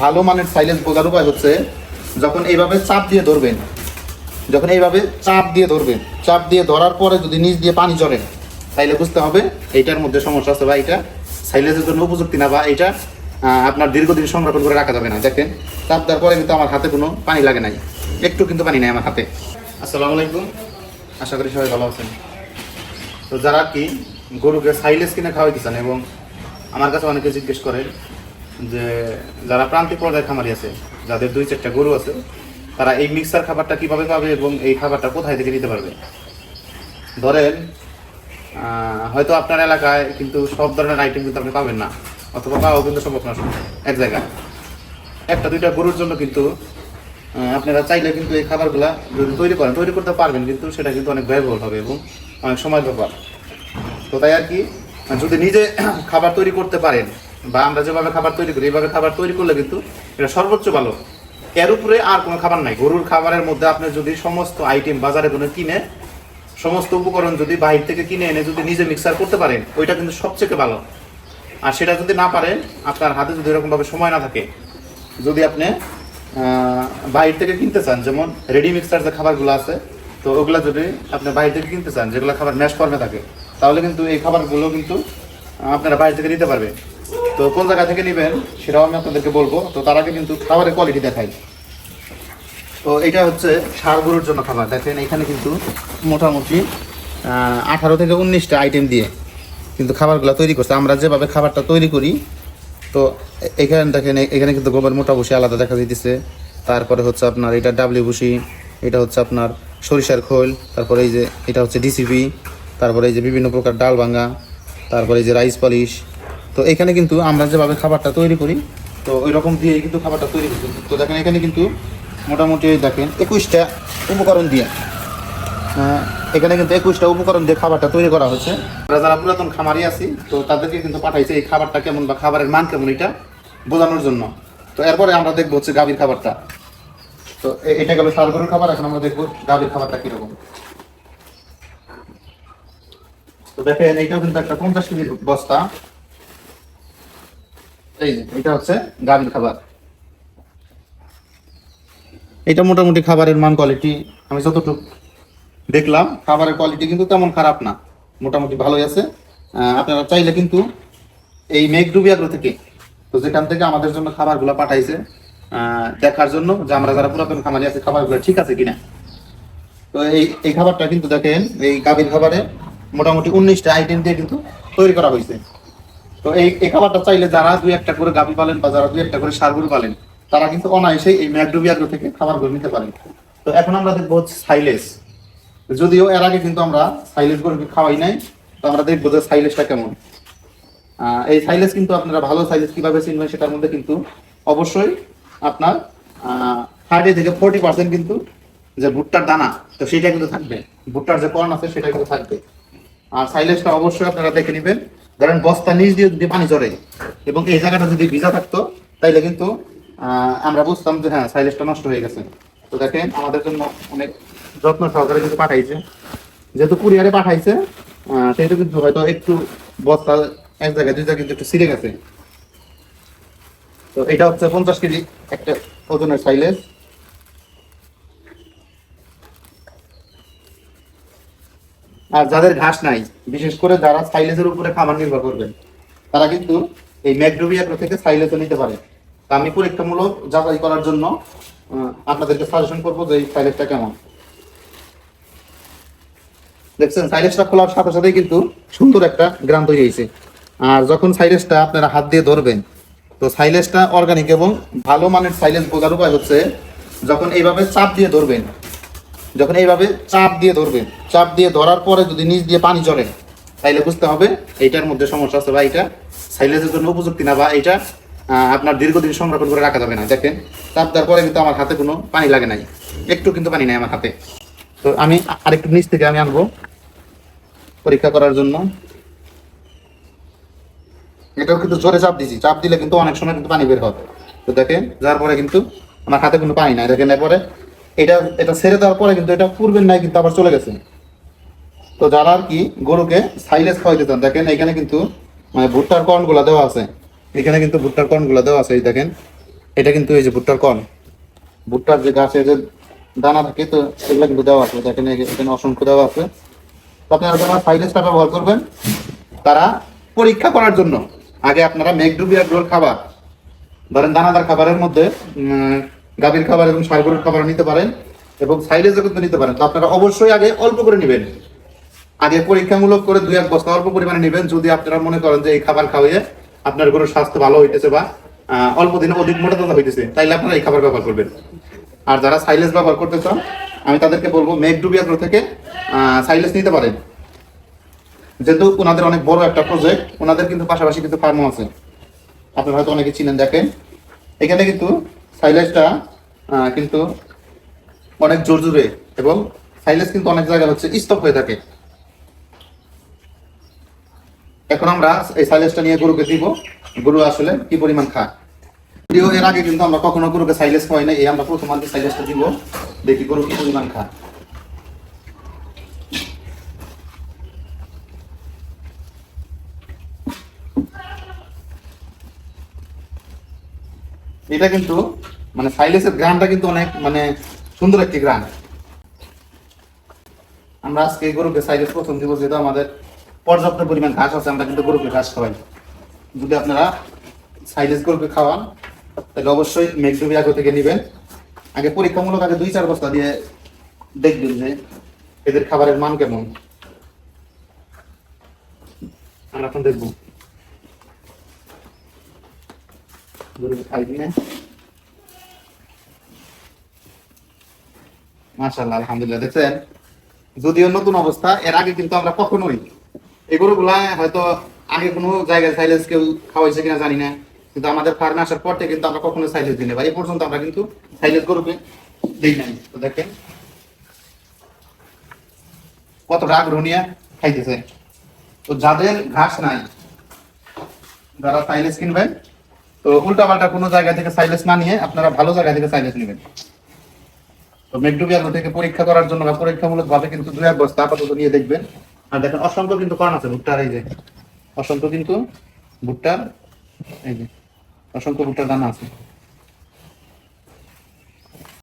ভালো মানের সাইলেন্স বোঝার উপায় হচ্ছে যখন এইভাবে চাপ দিয়ে ধরবেন যখন এইভাবে চাপ দিয়ে ধরবেন চাপ দিয়ে ধরার পরে যদি নিচ দিয়ে পানি ঝরে তাইলে বুঝতে হবে এইটার মধ্যে সমস্যা আছে বা এটা সাইলেন্সের জন্য উপযুক্তি না বা আহ, আপনার দীর্ঘদিন সংরক্ষণ করে রাখা যাবে না। দেখেন চাপ দেওয়ার পরে কিন্তু আমার হাতে কোনো পানি লাগে নাই। একটু কিন্তু পানি নাই আমার হাতে। আসসালামু আলাইকুম। আশা করি সবাই ভালো আছেন। তো যারা কি গরুকে সাইলেস কিনে খাওয়াইতে চান এবং আমার কাছে অনেকে জিজ্ঞেস করেন যে যারা প্রান্তিক পর্যায়ে খামারি আছে, যাদের দুই চারটা গরু আছে, তারা এই মিক্সার খাবারটা কীভাবে পাবে এবং এই খাবারটা কোথায় থেকে নিতে পারবে? ধরেন হয়তো আপনার এলাকায় কিন্তু সব ধরনের আইটেম কিন্তু আপনি পাবেন না, অথবা পাওয়াও কিন্তু সম্ভব না এক জায়গায়। একটা, দুইটা গরুর জন্য কিন্তু আপনারা চাইলে কিন্তু এই খাবারগুলা যদি তৈরি করেন, তৈরি করতে পারবেন কিন্তু সেটা কিন্তু অনেক ব্যয়বহুল হবে এবং অনেক সময় ব্যাপার তো তাই আর কি, যদি নিজে খাবার তৈরি করতে পারেন বা আমরা যেভাবে খাবার তৈরি করি, এইভাবে খাবার তৈরি করলে কিন্তু এটা সর্বোচ্চ ভালো। এর উপরে আর কোনো খাবার নাই। গরুর খাবারের মধ্যে আপনি যদি সমস্ত আইটেম বাজারে কোনো কিনে, সমস্ত উপকরণ যদি বাইরে থেকে কিনে এনে যদি নিজে মিক্সার করতে পারেন, ওইটা কিন্তু সবচেয়ে ভালো। আর সেটা যদি না পারেন, আপনার হাতে যদি এরকমভাবে সময় না থাকে, যদি আপনি বাইরে থেকে কিনতে চান, যেমন রেডি মিক্সার যে খাবারগুলো আছে, তো ওগুলো যদি আপনি বাইরে থেকে কিনতে চান, যেগুলো খাবার ম্যাশ ফর্মে থাকে, তাহলে কিন্তু এই খাবারগুলো কিন্তু আপনারা বাইরে থেকে নিতে পারবে তো কোন জায়গা থেকে নেবেন সেটাও আমি আপনাদেরকে বলব। তো তার আগে কিন্তু খাবারের কোয়ালিটি দেখাই। তো এটা হচ্ছে গরুর জন্য খাবার। দেখেন, এখানে কিন্তু মোটামুটি আঠারো থেকে উনিশটা আইটেম দিয়ে কিন্তু খাবারগুলো তৈরি করছে। আমরা যেভাবে খাবারটা তৈরি করি, তো এখানে দেখেন, এখানে কিন্তু গোবর মোটা ভুসি আলাদা দেখা যাইতেছে। তারপরে হচ্ছে আপনার এটা ডাবলি ভুসি, এটা হচ্ছে আপনার সরিষার খোল, তারপরে এই যে এটা হচ্ছে ডিসিপি তারপরে এই যে বিভিন্ন প্রকার ডাল ভাঙা, তারপরে এই যে রাইস পলিশ তো এখানে কিন্তু আমরা যেভাবে খাবারটা তৈরি করি, তো ওই রকম দিয়ে কিন্তু খাবারটা তৈরি করি তো দেখেন, এখানে কিন্তু মোটামুটি দেখেন একুশটা উপকরণ দিয়ে এখানে কিন্তু একুশটা উপকরণ দিয়ে খাবারটা তৈরি করা হচ্ছে। যারা পুরাতন খামারি আছি, তো তাদেরকে কিন্তু পাঠাইছে এই খাবারটা কেমন বা খাবারের মান কেমন এটা বোঝানোর জন্য। তো এরপরে আমরা দেখব হচ্ছে গাভীর খাবারটা। তো এটা গেল সার গরুর খাবার, এখন আমরা দেখব গাভীর খাবারটা কীরকম। তো দেখেন এইটাও কিন্তু একটা পঞ্চাশ কেজির বস্তা। এটা হচ্ছে গাভীর খাবার। এটা মোটামুটি খাবারের মান কোয়ালিটি আমি যতটুকু দেখলাম, খাবারের কোয়ালিটি কিন্তু তেমন খারাপ না। মোটামুটি ভালোই আছে। আপনারা চাইলে কিন্তু এই মেঘডুবিয়াগ্রো থেকে, তো যেখান থেকে আমাদের জন্য খাবারগুলো পাঠাইছে দেখার জন্য যে আমরা যারা পুরাতন খামারি আছে, খাবারগুলো ঠিক আছে কিনা। তো এই এই খাবারটা কিন্তু দেখেন, এই গাভীর খাবারে মোটামুটি উনিশটা আইটেম দিয়ে কিন্তু তৈরি করা হয়েছে। তো এই এই খাবারটা চাইলে যারা দুই একটা করে গাভী পালেন বা যারা দুই একটা করে সারগুলো পালেন, তারা কিন্তু অনায়াসেই এই ম্যাকডুবিয়াগ্রো থেকে খাবারগুলো নিতে পারেন। তো এখন আমরা দেখব সাইলেস। যদিও এর আগে কিন্তু আমরা সাইলেস গরুকে খাওয়াই নাই, তো আমরা দেখব যে সাইলেসটা কেমন। এই সাইলেস কিন্তু আপনারা ভালো সাইলেস কীভাবে চিনবেন সেটার মধ্যে কিন্তু অবশ্যই আপনার থার্টি থেকে ফোরটি পার্সেন্ট কিন্তু যে ভুট্টার দানা, তো সেটা কিন্তু থাকবে। ভুট্টার যে কর্ন আছে সেটা কিন্তু থাকবে। আর সাইলেসটা অবশ্যই আপনারা দেখে নেবেন। ধরেন বস্তা নিচ দিয়ে যদি পানি চড়ে এবং এই জায়গাটা যদি ভিজা থাকতো, তাইলে কিন্তু আমরা বুঝতাম যে হ্যাঁ সাইলেসটা নষ্ট হয়ে গেছে। তো দেখেন, আমাদের জন্য অনেক যত্ন সহকারে কিন্তু পাঠাইছে। যেহেতু কুরিয়ারে পাঠাইছে সেহেতু কিন্তু হয়তো একটু বস্তা এক জায়গায়, দুই জায়গায় কিন্তু একটু ছিঁড়ে গেছে। তো এটা হচ্ছে পঞ্চাশ কেজি একটা ওজনের সাইলেস আর যাদের ঘাস নাই, বিশেষ করে যারা সাইলেসের উপরে খাবার নির্ভর করবেন তারা কিন্তু এই ম্যাকডোভিয়াগ্রো থেকে সাইলেসও নিতে পারে। তা আমি পরীক্ষামূলক যাচাই করার জন্য আপনাদেরকে সাজেশন করব যে এই সাইলেসটা কেমন। দেখছেন সাইলেসটা খোলার সাথে সাথেই কিন্তু সুন্দর একটা গ্রাম তৈরি হয়েছে। আর যখন সাইলেসটা আপনারা হাত দিয়ে ধরবেন, তো সাইলেসটা অর্গানিক এবং ভালো মানের সাইলেস বোঝার উপায় হচ্ছে, যখন এইভাবে চাপ দিয়ে ধরবেন যখন এইভাবে চাপ দিয়ে ধরবেন চাপ দিয়ে ধরার পরে যদি নিচ দিয়ে পানি চলে, তাইলে বুঝতে হবে এইটার মধ্যে সমস্যা আছে বা এটা সাইলেজের জন্য উপযুক্তি না বা এটা আপনার দীর্ঘদিন সংরক্ষণ করে রাখা যাবে না। দেখেন, চাপ দেওয়ার পরে কিন্তু আমার হাতে কোনো পানি লাগে নাই। একটু কিন্তু পানি নাই আমার হাতে। তো আমি আরেকটু নিচ থেকে আমি আনব পরীক্ষা করার জন্য। এটাও কিন্তু জোরে চাপ দিছি চাপ দিলে কিন্তু অনেক সময় কিন্তু পানি বের হবে তো দেখেন, যার পরে কিন্তু আমার হাতে কোনো পানি নাই। দেখেন, এরপরে এটা এটা ছেড়ে দেওয়ার পরে কিন্তু এটা পূর্বের নাই কিন্তু আবার চলে গেছে। তো যারা আর কি গরুকে সাইলেস খাওয়াইতে চান, দেখেন এখানে কিন্তু মানে ভুট্টার কর্নগুলা দেওয়া আছে। এখানে কিন্তু ভুট্টার কর্নগুলা দেওয়া আছে, এই দেখেন। এটা কিন্তু এই যে ভুট্টার কন ভুট্টার যে গাছে যে দানা থাকে, তো সেগুলো কিন্তু দেওয়া আছে। দেখেন এখানে অসংখ্য দেওয়া আছে। তো আপনারা যারা সাইলেসটা ব্যবহার করবেন, তারা পরীক্ষা করার জন্য, আগে আপনারা মেঘডুবিয়া গ্রোর খাবার, ধরেন দানাদার খাবারের মধ্যে গাভীর খাবার এবং সারগরুর খাবার নিতে পারেন এবং সাইলেজও কিন্তু নিতে পারেন। তো আপনারা অবশ্যই আগে অল্প করে নেবেন। আগে পরীক্ষামূলক করে দুই এক বস্তা অল্প পরিমাণে নেবেন। যদি আপনারা মনে করেন যে এই খাবার খাওয়িয়ে আপনার গরুর স্বাস্থ্য ভালো হইতেছে বা অল্প দিনে অধিক মোটা তাজা হইতেছে, তাইলে আপনারা এই খাবার ব্যবহার করবেন। আর যারা সাইলেজ ব্যবহার করতে চান, আমি তাদেরকে বলব মেঘডুবিয়াগ্রো থেকে সাইলেজ নিতে পারেন। যেহেতু ওনাদের অনেক বড় একটা প্রজেক্ট ওনাদের কিন্তু পাশাপাশি কিন্তু ফার্মও আছে। আপনারা হয়তো অনেকে চিনেন, দেখেন। এখানে কিন্তু আহ, কিন্তু অনেক জোর জোরে এবং সাইলাইস কিন্তু অনেক জায়গায় হচ্ছে স্টক হয়ে থাকে। এখন আমরা এই সাইলেসটা নিয়ে গরুকে দিব। গরু আসলে কি পরিমাণ খা এর আগে কিন্তু আমরা কখনো গরুকে সাইলেস খাওয়াই না এই আমরা প্রথম আগে সাইলেসটা দিব। দেখি গরু কি পরিমাণ খায়। এটা কিন্তু মানে সাইলেসের গ্রামটা কিন্তু অনেক মানে সুন্দর একটি গ্রাম আমরা আজকে এই গরুকে সাইলেস প্রথম দিব, যেহেতু আমাদের পর্যাপ্ত পরিমাণ ঘাস আছে, আমরা কিন্তু গরুকে ঘাস খাওয়াই। যদি আপনারা সাইলেস গরুকে খাওয়ান, তাহলে অবশ্যই মেঘডুবি আগে থেকে নেবেন। আগে পরীক্ষামূলক আগে দুই চার বস্তা দিয়ে দেখবেন যে এদের খাবারের মান কেমন। আমরা এখন দেখব। মাশাআল্লাহ, আলহামদুলিল্লাহ, দেখছেন? যদিও নতুন অবস্থা, এর আগে কিন্তু আমরা কখনোই এই গরুগুলা হয়তো আগে কোনো জায়গায় সাইলেন্স কেউ খাওয়াইছে কিনা জানি না, কিন্তু আমাদের ফার্মে আসার পর থেকে কিন্তু আমরা কখনো সাইলেন্স দিই না এই পর্যন্ত আমরা কিন্তু সাইলেন্স গরুকে দিই নাই। তো দেখেন, কত রাগ রনিয়া খাইতেছে। তো যাদের ঘাস নাই, যারা সাইলেন্স কিনবেন তো উল্টা পাল্টা কোনো জায়গা থেকে সাইলেন্স না নিয়ে আপনারা ভালো জায়গা থেকে সাইলেন্স নেবেন। তো মেঘডুবিয়ার থেকে পরীক্ষা করার জন্য বা পরীক্ষামূলক ভাবে কিন্তু দুই এক বস্তা আপাতত নিয়ে দেখবেন। আর দেখেন, অসংখ্য কিন্তু কর্ণ আছে, ভুট্টার এই যে। অসংখ্য কিন্তু ভুট্টার, এই যে, অসংখ্য ভুট্টার দানা আছে।